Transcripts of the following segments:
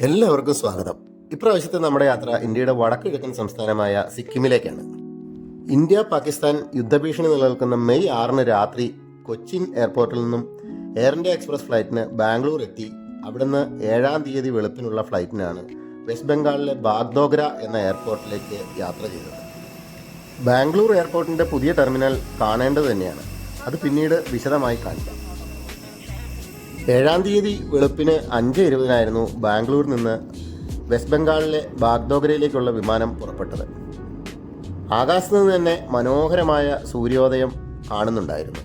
എല്ലാവർക്കും സ്വാഗതം. ഇപ്രാവശ്യത്തെ നമ്മുടെ യാത്ര ഇന്ത്യയുടെ വടക്ക് കിഴക്കൻ സംസ്ഥാനമായ സിക്കിമിലേക്കാണ്. ഇന്ത്യ പാകിസ്ഥാൻ യുദ്ധഭീഷണി നിലനിൽക്കുന്ന മെയ് ആറിന് രാത്രി കൊച്ചിൻ എയർപോർട്ടിൽ നിന്നും എയർ ഇന്ത്യ എക്സ്പ്രസ് ഫ്ലൈറ്റിന് ബാംഗ്ലൂർ എത്തി. അവിടുന്ന് ഏഴാം തീയതി വെളുപ്പിനുള്ള ഫ്ലൈറ്റിനാണ് വെസ്റ്റ് ബംഗാളിലെ ബാഗ്ദോഗ്ര എന്ന എയർപോർട്ടിലേക്ക് യാത്ര ചെയ്തത്. ബാംഗ്ലൂർ എയർപോർട്ടിന്റെ പുതിയ ടെർമിനൽ കാണേണ്ടത് തന്നെയാണ്. അത് പിന്നീട് വിശദമായി കാണിക്കാം. ഏഴാം തീയതി വെളുപ്പിന് അഞ്ച് ഇരുപതിനായിരുന്നു ബാംഗ്ലൂരിൽ നിന്ന് വെസ്റ്റ് ബംഗാളിലെ ബാഗ്ദോഗ്രയിലേക്കുള്ള വിമാനം പുറപ്പെട്ടത്. ആകാശത്ത് നിന്ന് തന്നെ മനോഹരമായ സൂര്യോദയം കാണുന്നുണ്ടായിരുന്നു.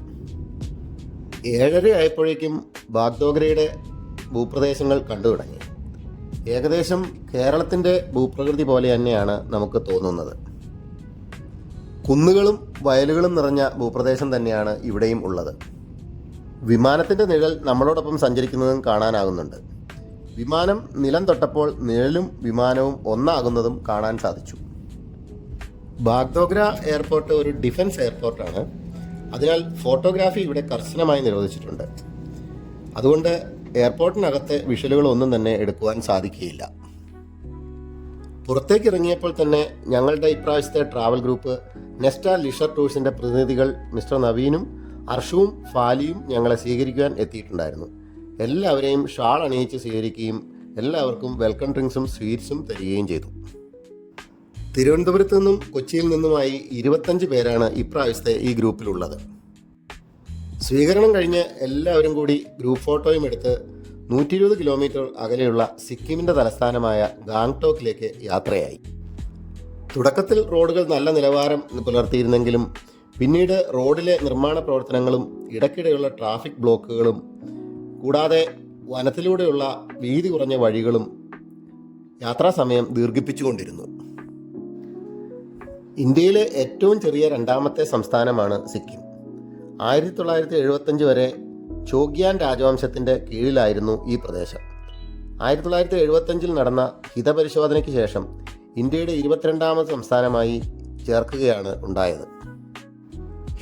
ഏഴര ആയപ്പോഴേക്കും ബാഗ്ദോഗ്രയുടെ ഭൂപ്രദേശങ്ങൾ കണ്ടു തുടങ്ങി ഏകദേശം കേരളത്തിന്റെ ഭൂപ്രകൃതി പോലെ തന്നെയാണ് നമുക്ക് തോന്നുന്നത്. കുന്നുകളും വയലുകളും നിറഞ്ഞ ഭൂപ്രദേശം തന്നെയാണ് ഇവിടെയും ഉള്ളത്. വിമാനത്തിന്റെ നിഴൽ നമ്മളോടൊപ്പം സഞ്ചരിക്കുന്നതും കാണാനാകുന്നുണ്ട്. വിമാനം നിലം തൊട്ടപ്പോൾ നിഴലും വിമാനവും ഒന്നാകുന്നതും കാണാൻ സാധിച്ചു. ബാഗ്ദോഗ്ര എയർപോർട്ട് ഒരു ഡിഫൻസ് എയർപോർട്ടാണ്. അതിനാൽ ഫോട്ടോഗ്രാഫി ഇവിടെ കർശനമായി നിരോധിച്ചിട്ടുണ്ട്. അതുകൊണ്ട് എയർപോർട്ടിനകത്തെ വിഷലുകൾ ഒന്നും തന്നെ എടുക്കുവാൻ സാധിക്കുകയില്ല. പുറത്തേക്ക് ഇറങ്ങിയപ്പോൾ തന്നെ ഞങ്ങളുടെ ഇപ്രാവശ്യത്തെ ട്രാവൽ ഗ്രൂപ്പ് നെസ്റ്റ ലിഷർ ടൂഴ്സിന്റെ പ്രതിനിധികൾ മിസ്റ്റർ നവീനും അർഷവും ഫാലിയും ഞങ്ങളെ സ്വീകരിക്കുവാൻ എത്തിയിട്ടുണ്ടായിരുന്നു. എല്ലാവരെയും ഷാൾ അണിയിച്ച് സ്വീകരിക്കുകയും എല്ലാവർക്കും വെൽക്കം ഡ്രിങ്ക്സും സ്വീറ്റ്സും തരികയും ചെയ്തു. തിരുവനന്തപുരത്ത് നിന്നും കൊച്ചിയിൽ നിന്നുമായി ഇരുപത്തഞ്ച് പേരാണ് ഇപ്രാവശ്യത്തെ ഈ ഗ്രൂപ്പിലുള്ളത്. സ്വീകരണം കഴിഞ്ഞ് എല്ലാവരും കൂടി ഗ്രൂപ്പ് ഫോട്ടോയും എടുത്ത് നൂറ്റി ഇരുപത് കിലോമീറ്റർ അകലെയുള്ള സിക്കിമിന്റെ തലസ്ഥാനമായ ഗാങ്ടോക്കിലേക്ക് യാത്രയായി. തുടക്കത്തിൽ റോഡുകൾ നല്ല നിലവാരം പുലർത്തിയിരുന്നെങ്കിലും പിന്നീട് റോഡിലെ നിർമ്മാണ പ്രവർത്തനങ്ങളും ഇടയ്ക്കിടെയുള്ള ട്രാഫിക് ബ്ലോക്കുകളും കൂടാതെ വനത്തിലൂടെയുള്ള വീതി കുറഞ്ഞ വഴികളും യാത്രാസമയം ദീർഘിപ്പിച്ചുകൊണ്ടിരുന്നു. ഇന്ത്യയിലെ ഏറ്റവും ചെറിയ രണ്ടാമത്തെ സംസ്ഥാനമാണ് സിക്കിം. ആയിരത്തി തൊള്ളായിരത്തി എഴുപത്തഞ്ച് വരെ ചോഗ്യാൻ രാജവംശത്തിന്റെ കീഴിലായിരുന്നു ഈ പ്രദേശം. ആയിരത്തി തൊള്ളായിരത്തി എഴുപത്തഞ്ചിൽ നടന്ന ഹിതപരിശോധനയ്ക്ക് ശേഷം ഇന്ത്യയുടെ ഇരുപത്തിരണ്ടാമത് സംസ്ഥാനമായി ചേർക്കുകയാണ് ഉണ്ടായത്.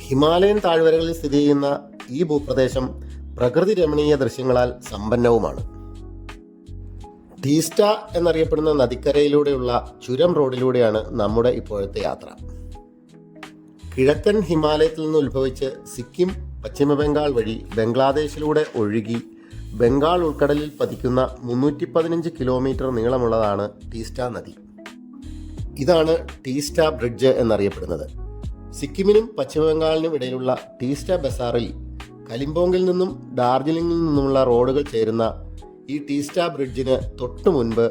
ഹിമാലയൻ താഴ്വരകളിൽ സ്ഥിതി ചെയ്യുന്ന ഈ ഭൂപ്രദേശം പ്രകൃതി രമണീയ ദൃശ്യങ്ങളാൽ സമ്പന്നവുമാണ്. ടീസ്റ്റ എന്നറിയപ്പെടുന്ന നദിക്കരയിലൂടെയുള്ള ചുരം റോഡിലൂടെയാണ് നമ്മുടെ ഇപ്പോഴത്തെ യാത്ര. കിഴക്കൻ ഹിമാലയത്തിൽ നിന്ന് ഉത്ഭവിച്ച് സിക്കിം പശ്ചിമ ബംഗാൾ വഴി ബംഗ്ലാദേശിലൂടെ ഒഴുകി ബംഗാൾ ഉൾക്കടലിൽ പതിക്കുന്ന മുന്നൂറ്റി പതിനഞ്ച് കിലോമീറ്റർ നീളമുള്ളതാണ് ടീസ്റ്റ നദി. ഇതാണ് ടീസ്റ്റ ബ്രിഡ്ജ് എന്നറിയപ്പെടുന്നത്. സിക്കിമിനും പശ്ചിമബംഗാളിനും ഇടയിലുള്ള ടീസ്റ്റ ബസാറിൽ കലിംപോങ്ങിൽ നിന്നും ഡാർജിലിംഗിൽ നിന്നുമുള്ള റോഡുകൾ ചേരുന്ന ഈ ടീസ്റ്റ ബ്രിഡ്ജിന് തൊട്ടു മുൻപ്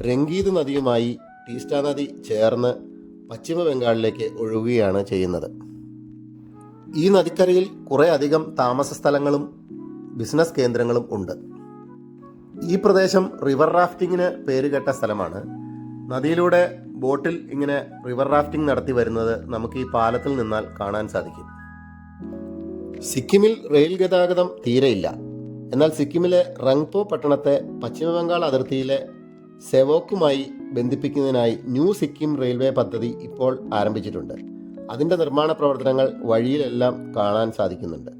രംഗീത് നദിയുമായി ടീസ്റ്റ നദി ചേർന്ന് പശ്ചിമ ബംഗാളിലേക്ക് ഒഴുകുകയാണ് ചെയ്യുന്നത്. ഈ നദിക്കരയിൽ കുറേ അധികം താമസ സ്ഥലങ്ങളും ബിസിനസ് കേന്ദ്രങ്ങളും ഉണ്ട്. ഈ പ്രദേശം റിവർ റാഫ്റ്റിങ്ങിന് പേരുകേട്ട സ്ഥലമാണ്. നദിയിലൂടെ ബോട്ടിൽ ഇങ്ങനെ റിവർ റാഫ്റ്റിംഗ് നടത്തി വരുന്നത് നമുക്ക് ഈ പാലത്തിൽ നിന്നാൽ കാണാൻ സാധിക്കും. സിക്കിമിൽ റെയിൽ ഗതാഗതം തീരെയില്ല. എന്നാൽ സിക്കിമിലെ റങ്പോ പട്ടണത്തെ പശ്ചിമ ബംഗാൾ അതിർത്തിയിലെ സെവോക്കുമായി ബന്ധിപ്പിക്കുന്നതിനായി ന്യൂ സിക്കിം റെയിൽവേ പദ്ധതി ഇപ്പോൾ ആരംഭിച്ചിട്ടുണ്ട്. അതിന്റെ നിർമ്മാണ പ്രവർത്തനങ്ങൾ വഴിയിലെല്ലാം കാണാൻ സാധിക്കുന്നുണ്ട്.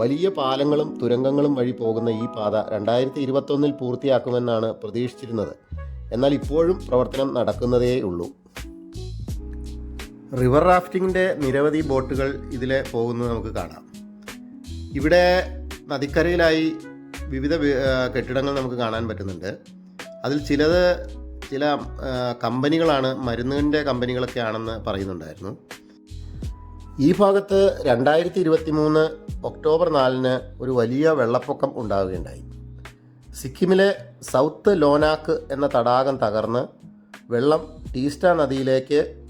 വലിയ പാലങ്ങളും തുരങ്കങ്ങളും വഴി പോകുന്ന ഈ പാത രണ്ടായിരത്തി ഇരുപത്തൊന്നിൽ പൂർത്തിയാക്കുമെന്നാണ് പ്രതീക്ഷിച്ചിരുന്നത്. എന്നാൽ ഇപ്പോഴും പ്രവർത്തനം നടക്കുന്നതേ ഉള്ളൂ. റിവർ റാഫ്റ്റിങ്ങിന്റെ നിരവധി ബോട്ടുകൾ ഇതിലെ പോകുന്നത് നമുക്ക് കാണാം. ഇവിടെ നദിക്കരയിലായി വിവിധ കെട്ടിടങ്ങൾ നമുക്ക് കാണാൻ പറ്റുന്നുണ്ട്. അതിൽ ചിലത് ചില കമ്പനികളാണ് മരുന്നിന്റെ കമ്പനികളൊക്കെ ആണെന്ന് പറയുന്നുണ്ടായിരുന്നു. ഈ ഭാഗത്ത് രണ്ടായിരത്തി ഇരുപത്തി മൂന്ന് ഒക്ടോബർ നാലിന് ഒരു വലിയ വെള്ളപ്പൊക്കം ഉണ്ടാവുകയുണ്ടായി. സിക്കിമിലെ സൗത്ത് ലോനാക്ക് എന്ന തടാകം തകർന്ന് വെള്ളം ടീസ്റ്റ നദിയിലേക്ക്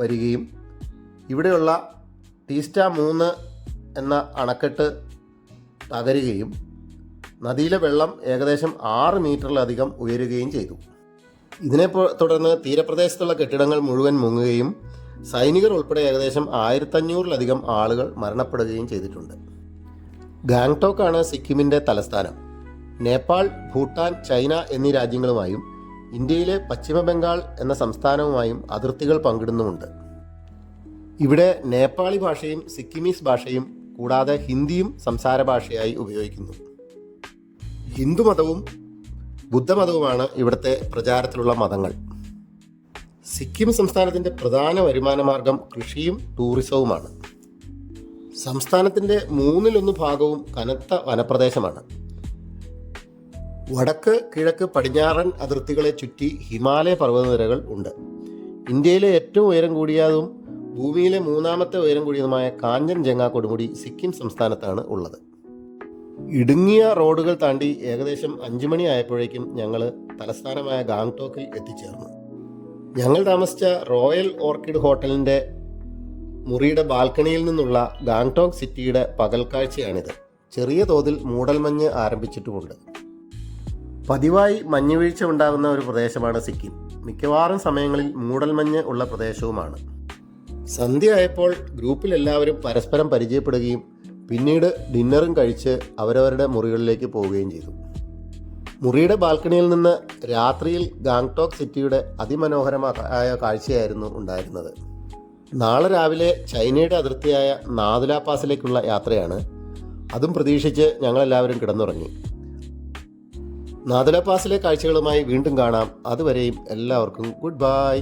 വരികയും ഇവിടെയുള്ള ടീസ്റ്റ മൂന്ന് എന്ന അണക്കെട്ട് തകരുകയും നദിയിലെ വെള്ളം ഏകദേശം ആറ് മീറ്ററിലധികം ഉയരുകയും ചെയ്തു. ഇതിനെ തുടർന്ന് തീരപ്രദേശത്തുള്ള കെട്ടിടങ്ങൾ മുഴുവൻ മുങ്ങുകയും സൈനികർ ഉൾപ്പെടെ ഏകദേശം ആയിരത്തഞ്ഞൂറിലധികം ആളുകൾ മരണപ്പെടുകയും ചെയ്തിട്ടുണ്ട്. ഗാങ്ടോക്കാണ് സിക്കിമിന്റെ തലസ്ഥാനം. നേപ്പാൾ ഭൂട്ടാൻ ചൈന എന്നീ രാജ്യങ്ങളുമായും ഇന്ത്യയിലെ പശ്ചിമ ബംഗാൾ എന്ന സംസ്ഥാനവുമായും അതിർത്തികൾ പങ്കിടുന്നുമുണ്ട്. ഇവിടെ നേപ്പാളി ഭാഷയും സിക്കിമീസ് ഭാഷയും കൂടാതെ ഹിന്ദിയും സംസാര ഭാഷയായി ഉപയോഗിക്കുന്നു. ഹിന്ദുമതവും ബുദ്ധമതവുമാണ് ഇവിടുത്തെ പ്രചാരത്തിലുള്ള മതങ്ങൾ. സിക്കിം സംസ്ഥാനത്തിന്റെ പ്രധാന വരുമാന മാർഗം കൃഷിയും ടൂറിസവുമാണ്. സംസ്ഥാനത്തിന്റെ മൂന്നിലൊന്ന് ഭാഗവും കനത്ത വനപ്രദേശമാണ്. വടക്ക് കിഴക്ക് പടിഞ്ഞാറൻ അതിർത്തികളെ ചുറ്റി ഹിമാലയ പർവതനിരകൾ ഉണ്ട്. ഇന്ത്യയിലെ ഏറ്റവും ഉയരം കൂടിയതും ഭൂമിയിലെ മൂന്നാമത്തെ ഉയരം കൂടിയതുമായ കാഞ്ചൻജംഗ കൊടുമുടി സിക്കിം സംസ്ഥാനത്താണ് ഉള്ളത്. ഇടുങ്ങിയ റോഡുകൾ താണ്ടി ഏകദേശം അഞ്ചു മണി ആയപ്പോഴേക്കും ഞങ്ങൾ തലസ്ഥാനമായ ഗാംഗ്ടോക്കിൽ എത്തിച്ചേർന്നു. ഞങ്ങൾ താമസിച്ച റോയൽ ഓർക്കിഡ് ഹോട്ടലിന്റെ മുറിയുടെ ബാൽക്കണിയിൽ നിന്നുള്ള ഗാങ്ടോക്ക് സിറ്റിയുടെ പകൽക്കാഴ്ചയാണിത്. ചെറിയ തോതിൽ മൂടൽമഞ്ഞ് ആരംഭിച്ചിട്ടുമുണ്ട്. പതിവായി മഞ്ഞുവീഴ്ച ഉണ്ടാകുന്ന ഒരു പ്രദേശമാണ് സിക്കിം. മിക്കവാറും സമയങ്ങളിൽ മൂടൽമഞ്ഞ് ഉള്ള പ്രദേശവുമാണ്. സന്ധ്യയായപ്പോൾ ഗ്രൂപ്പിൽ എല്ലാവരും പരസ്പരം പരിചയപ്പെടുകയും പിന്നീട് ഡിന്നറും കഴിച്ച് അവരവരുടെ മുറികളിലേക്ക് പോവുകയും ചെയ്തു. മുറിയുടെ ബാൽക്കണിയിൽ നിന്ന് രാത്രിയിൽ ഗാങ്ടോക്ക് സിറ്റിയുടെ അതിമനോഹരമായ കാഴ്ചയായിരുന്നു ഉണ്ടായിരുന്നത്. നാളെ രാവിലെ ചൈനയുടെ അതിർത്തിയായ നാദുലാ പാസിലേക്കുള്ള യാത്രയാണ്. അതും പ്രതീക്ഷിച്ച് ഞങ്ങളെല്ലാവരും കിടന്നുറങ്ങി. നാദുല പാസിലെ കാഴ്ചകളുമായി വീണ്ടും കാണാം. അതുവരെയും എല്ലാവർക്കും ഗുഡ് ബൈ.